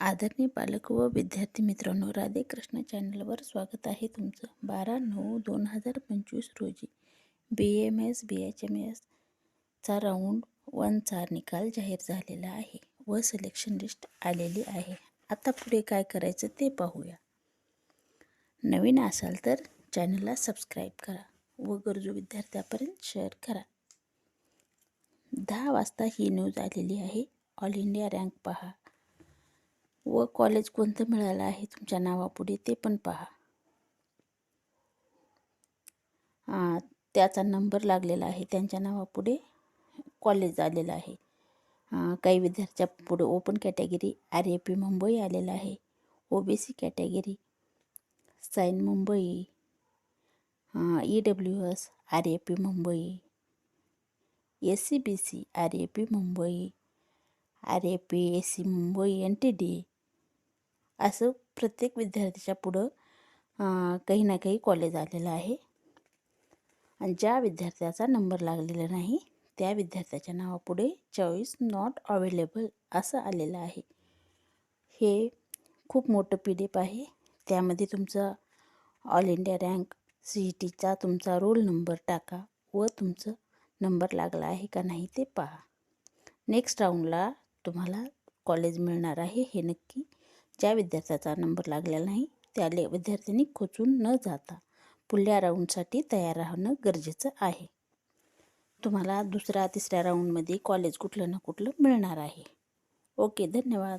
आदरणीय पालक व विद्यार्थी मित्रांनो राधे कृष्ण चॅनलवर स्वागत आहे तुमचं. बारा नऊ दोन हजार पंचवीस रोजी B M S B H M एसचा round वनचा निकाल जाहीर झालेला आहे व सिलेक्शन लिस्ट आलेली आहे. आता पुढे काय करायचं ते पाहूया. नवीन असाल तर चॅनलला सबस्क्राईब करा व गरजू विद्यार्थ्यापर्यंत शेअर करा. दहा वाजता ही न्यूज आलेली आहे. ऑल इंडिया रँक पहा. व कॉलेज कोणतं मिळालं आहे तुमच्या नावापुढे ते पण पहा. त्याचा नंबर लागलेला आहे त्यांच्या नावापुढे कॉलेज आलेलं आहे. काही विद्यार्थ्या पुढे open category R A P Mumbai आलेलं आहे. O B C category sine Mumbai. E W S R A P Mumbai. S C B C R A P Mumbai. R A P S C Mumbai N T D असं प्रत्येक विद्यार्थ्याच्या पुढं काही ना काही college आलेलं आहे. आणि ज्या विद्यार्थ्याचा नंबर लागलेला नाही त्या विद्यार्थ्याच्या नावापुढे चॉईस नॉट अवेलेबल असं आलेलं आहे. हे खूप मोठं पी डी एफ आहे. त्यामध्ये तुमचा all India rank C E टीचा तुमचा रोल नंबर टाका व तुमचं नंबर लागला आहे का नाही ते पहा. नेक्स्ट राऊंडला तुम्हाला कॉलेज मिळणार आहे हे नक्की. ज्या विद्यार्थ्याचा नंबर लागलेला नाही त्याले विद्यार्थ्यांनी खोचून न जाता पुढल्या राऊंडसाठी तयार राहणं गरजेचं आहे. तुम्हाला दुसऱ्या तिसऱ्या राऊंडमध्ये कॉलेज कुठलं ना कुठलं मिळणार आहे. ओके धन्यवाद.